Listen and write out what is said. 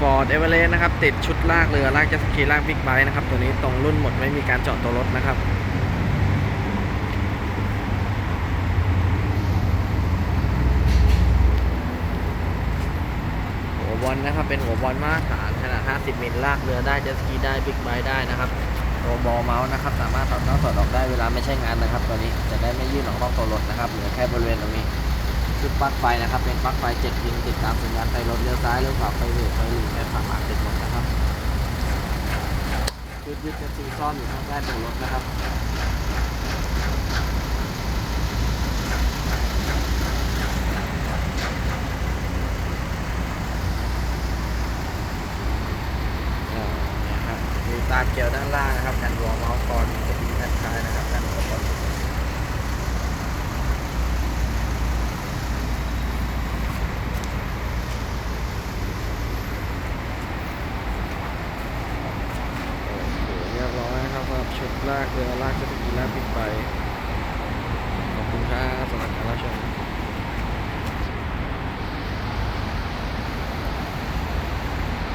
Ford e v e r e s t นะครับ ติดชุดลากเรือลากเจ็ตสกีลากบิ๊กไบค์นะครับ ตัวนี้ตรงรุ่นหมดไม่มีการเจาะตัวรถนะครับหัวบอลนะครับ เป็นหัวบอลมาตรฐานขนาด 50 มิลลากเรือได้เจ็ตสกีได้บิ๊กไบค์ได้นะครับตัวบอลเมาส์นะครับ สามารถถอดเข้าถอดออกได้เวลาไม่ใช่งานนะครับ ตัวนี้จะได้ไม่ยื่นออกนอกตัวรถนะครับเหลือแค่บริเวณตรงนี้ ชุดปลั๊กไฟนะครับ เป็นปลั๊กไฟ7พินติดตามสัญญาณไฟรถเลี้ยวซ้ายเลี้ยวขวาไฟเบรกไฟหลีไฟฝาหมาติดหมดนะครับชุดยึดกระซิซ่อนอยู่ข้างใต้ตัวรถนะครับอ่าเนี่ยครับมีตาเกลียวด้านล่างนะครับแผ่นรองเมาส์คอนจะมีแผ่นท้ายนะครับแผ่นอุปกรณ์ โอเคเรียบร้อยนะครับสำหรับชุด ลากเรือลากเจ็ตสกีลากบิ๊กไปขอบคุณครับ